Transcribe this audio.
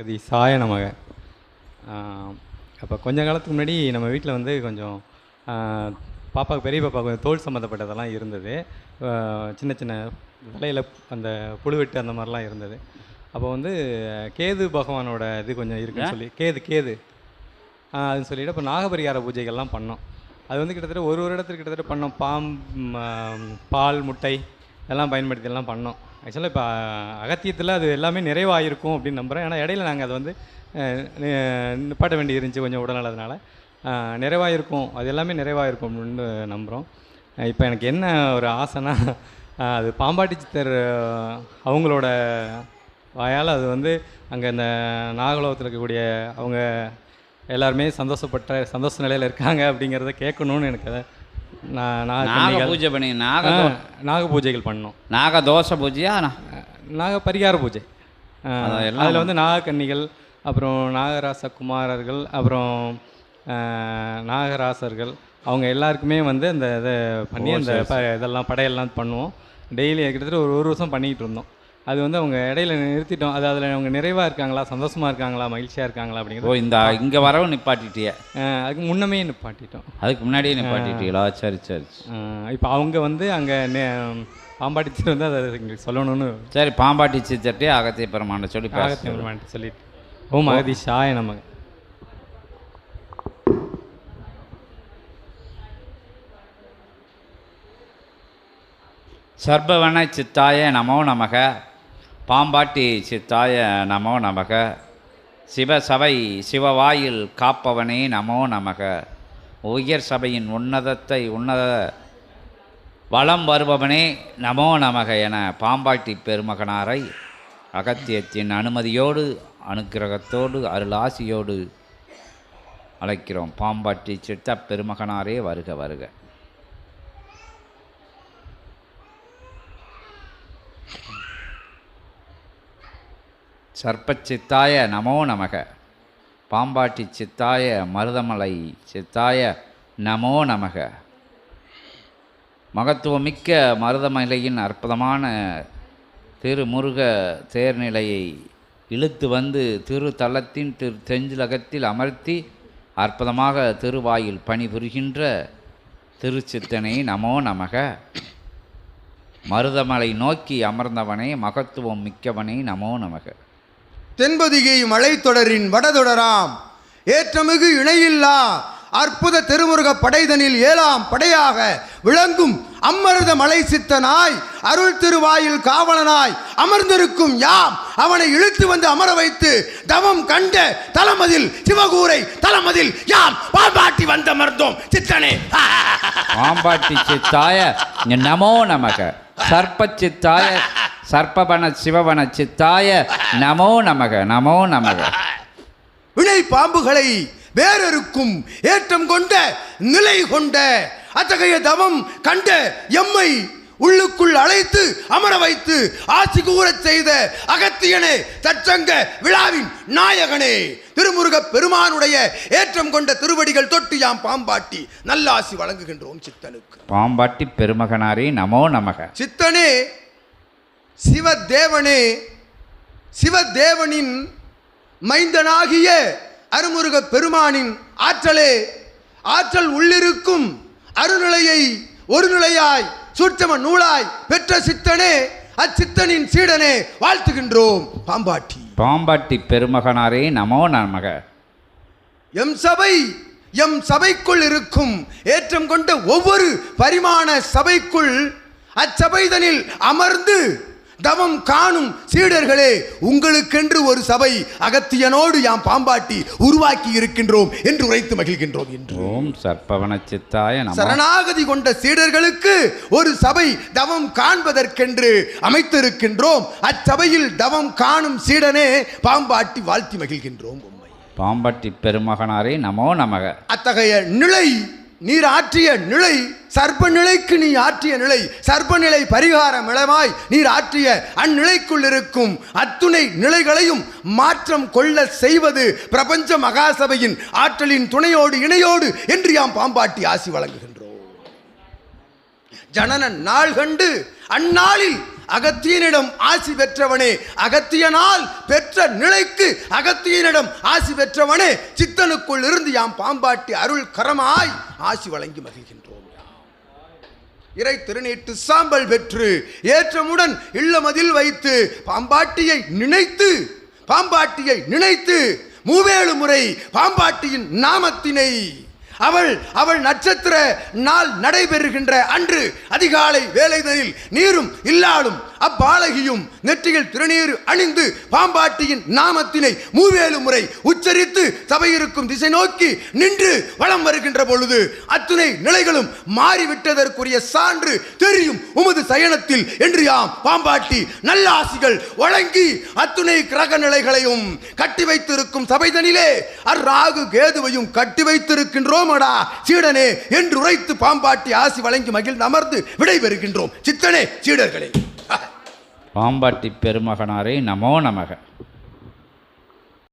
அகதி சாய நமக. அப்போ கொஞ்ச காலத்துக்கு முன்னாடி நம்ம வீட்டில் வந்து கொஞ்சம் பாப்பாவுக்கு பெரிய பாப்பா கொஞ்சம் தோல் சம்மந்தப்பட்டதெல்லாம் இருந்தது. சின்ன சின்ன தலையில் அந்த புழுவெட்டு அந்த மாதிரிலாம் இருந்தது. அப்போ வந்து கேது பகவானோட இது கொஞ்சம் இருக்குன்னு சொல்லி கேது கேது. அதுன்னு சொல்லிட்டு இப்போ நாகபரிகார பூஜைகள்லாம் பண்ணோம். அது வந்து கிட்டத்தட்ட ஒரு ஒரு இடத்துக்கு கிட்டத்தட்ட பண்ணோம். பாம் பால் முட்டை எல்லாம் பயன்படுத்தி எல்லாம் பண்ணோம். ஆக்சுவலாக இப்போ அகத்தியத்தில் அது எல்லாமே நிறைவாயிருக்கும் அப்படின்னு நம்புகிறேன் ஏன்னா இடையில நாங்கள் அதை வந்து அஹ், நிப்பாட்ட வேண்டி இருந்துச்சு கொஞ்சம் உடல்நலத்தினால அஹ், நிறைவாயிருக்கும். அது எல்லாமே நிறைவாயிருக்கும் அப்படின்னு நம்புகிறோம் இப்போ எனக்கு என்ன ஒரு ஆசைன்னா அது பாம்பாட்டி சித்தர் அவங்களோட வாயால் அது வந்து அங்கே இந்த நாகலோகத்தில் இருக்கக்கூடிய அவங்க எல்லாருமே சந்தோஷப்பட்ட சந்தோஷ நிலையில் இருக்காங்க அப்படிங்கிறத கேட்கணுன்னு எனக்கு அதை நாக பூஜை பண்ணி நாக நாக பூஜைகள் பண்ணோம் நாக தோசை பூஜையா நாக பரிகார பூஜை. அதில் வந்து நாகக்கன்னிகள் அப்புறம் நாகராச குமாரர்கள் அப்புறம் நாகராசர்கள் அவங்க எல்லாருக்குமே வந்து அந்த இதை பண்ணி அந்த இதெல்லாம் படையெல்லாம் பண்ணுவோம். டெய்லி கிட்டத்தட்ட ஒரு ஒரு வருஷம் பண்ணிக்கிட்டு இருந்தோம். அது வந்து அவங்க இடையில நிறுத்திட்டோம். அது அதில் அவங்க நிறைவாக இருக்காங்களா? சந்தோஷமாக இருக்காங்களா? மகிழ்ச்சியாக இருக்காங்களா? ஓ அப்படிங்கிறது இந்த இங்கே வரவும் நிப்பாட்டிட்டிய? அதுக்கு முன்னமே நிப்பாட்டிட்டோம். அதுக்கு முன்னாடியே நிப்பாட்டிட்டீங்களா? சரி சரி. இப்போ அவங்க வந்து அங்கே பாம்பாட்டி வந்து அதை எங்களுக்கு சொல்லணும்னு சரி பாம்பாட்டி சித்தட்டே அகத்திய பெருமாண்ட சொல்லி பேச ஆகத்தியம் பெருமான்ட்ட சொல்லிட்டு. ஓம் அகதீஷாய நமக. சர்பவன சித்தாய நமோ நமக. பாம்பாட்டி சித்தாய நமோ நமக. சிவசபை சிவவாயில் காப்பவனே நமோ நமக. உயர் சபையின் உன்னதத்தை உன்னத வலம் வருபவனே நமோ நமக என பாம்பாட்டி பெருமகனாரை அகத்தியத்தின் அனுமதியோடு அனுக்கிரகத்தோடு அருளாசியோடு அழைக்கிறோம். பாம்பாட்டி சித்த பெருமகனாரே வருக வருக. சர்ப்பச்சித்தாய நமோ நமக. பாம்பாட்டி சித்தாய மருதமலை சித்தாய நமோ நமக. மகத்துவமிக்க மருதமலையின் அற்புதமான திருமுருக தேர்நிலையை இழுத்து வந்து திருத்தலத்தின் திரு தெஞ்சிலகத்தில் அமர்த்தி அற்புதமாக திருவாயில் பணிபுரிகின்ற திருச்சித்தனை நமோ நமக. மருதமலை நோக்கி அமர்ந்தவனே மகத்துவம் மிக்கவனே நமோ நமக. தென்பொதிகை மலைத்தொடரின் வடதொடராம். ஏற்றமிகு இணையில்லா அற்புத திருமுருக படைதனில் ஏழாம் படையாக விளங்கும் அம்மருத மலை சித்தனாய் அருள் திருவாயில் காவலனாய் அமர்ந்திருக்கும் யாம். அவனை இழுத்து வந்து அமர வைத்து தவம் கண்ட தலமதில் சிவகூரை தலமதில் யாம் பாம்பாட்டி வந்தமர்ந்தோம் சித்தனே. பாம்பாட்டி சித்தாய நமோ நமக. சர்ப்ப சித்தாய சர்ப்பவன சிவவன சித்தாய நமோ நமக நமோ நமக. வினை பாம்புகளை வேறொருக்கும் ஏற்றம் கொண்ட நிலை கொண்ட அத்தகைய தவம் கண்ட எம்மை உள்ளுக்குள் அழைத்து அமர வைத்து ஆசி கூறச் செய்த அகத்தியனே தற்சங்க விழாவின் நாயகனே திருமுருகப் பெருமானுடைய ஏற்றம் கொண்ட திருவடிகள் தொட்டு யாம் பாம்பாட்டி நல்லாசி வழங்குகின்றோம் சித்தனுக்கு. பாம்பாட்டி பெருமகனாரே நமோ நமக. சித்தனே சிவதேவனே சிவதேவனின் மைந்தனாகிய அருமுருக பெருமானின் ஆற்றலே ஆற்றல் உள்ளிருக்கும் அருநிலையை ஒரு நிலையாய் சூட்சம நூலாய் பெற்ற சித்தனே அச்சித்தனின் சீடனே வாழ்த்துகின்றோம். பாம்பாட்டி. பாம்பாட்டி பெருமகனாரே நமோ நமக. எம் சபை எம் சபைக்குள் இருக்கும் ஏற்றம் கொண்ட ஒவ்வொரு பரிமாண சபைக்குள் அச்சபைதனில் அமர்ந்து தவம் காணும் சீடர்களே உங்களுக்கென்று ஒரு சபை அகத்தியனோடு யாம் பாம்பாட்டி உருவாக்கி இருக்கின்றோம் என்று உரைத்து மகிழ்கின்றோம் என்று. ஓம் சர்ப்பவன சித்தாய சரணாகதி கொண்ட சீடர்களுக்கு ஒரு சபை தவம் காண்பதற்கென்று அமைத்திருக்கின்றோம். அச்சபையில் தவம் காணும் சீடனே பாம்பாட்டி வாழ்த்தி மகிழ்கின்றோம். பாம்பாட்டி பெருமகனாரே நமோ நமக. அத்தகைய நிலை நீர் ஆற்றிய நிலை சர்ப்ப நிலைக்கு நீ ஆற்றிய நிலை சர்ப்ப நிலை பரிகார மிளமாய் நீர் ஆற்றிய அந்நிலைக்குள் இருக்கும் அத்துணை நிலைகளையும் மாற்றம் கொள்ள செய்வது பிரபஞ்ச மகாசபையின் ஆற்றலின் துணையோடு இணையோடு என்று யாம் பாம்பாட்டி ஆசி வழங்குகின்றோம். ஜனன நாள் கண்டு அந்நாளில் அகத்தியனிடம் ஆசி பெற்றவனே அகத்தியனால் பெற்ற நிலைக்கு அகத்தியனிடம் ஆசி பெற்றவனே சித்தனுக்குள் இருந்து யாம் பாம்பாட்டி அருள் கரமாய் ஆசி வழங்கி மகிழ்கின்றோம். இறை திருநீட்டு சாம்பல் பெற்று ஏற்றமுடன் இல்லமதில் வைத்து பாம்பாட்டியை நினைத்து பாம்பாட்டியை நினைத்து மூவேழு முறை பாம்பாட்டியின் நாமத்தினை அவள் அவள் நட்சத்திர நாள் நடைபெறுகின்ற அன்று அதிகாலை வேலைகளில் நீரும் இல்லாலும் அப்பாலகியும் நெற்றியில் திருநீர் அணிந்து பாம்பாட்டியின் நாமத்தினை மூவேலு முறை உச்சரித்து சபையிருக்கும் திசை நோக்கி நின்று வலம் வருகின்ற பொழுது அத்துணை நிலைகளும் மாறிவிட்டதற்குரிய சான்று தெரியும் உமது சயனத்தில் என்று யாம் பாம்பாட்டி நல்ல ஆசிகள் வழங்கி அத்துணை கிரக நிலைகளையும் கட்டி வைத்திருக்கும் சபைதனிலே அராகு கேதுவையும் கட்டி வைத்திருக்கின்றோமடா சீடனே என்று உரைத்து பாம்பாட்டி ஆசி வழங்கி மகிழ்ந்து அமர்ந்து விடைபெறுகின்றோம். சித்தனே சீடர்களே. பாம்பாட்டி பெருமகனாரே நமோ நமக.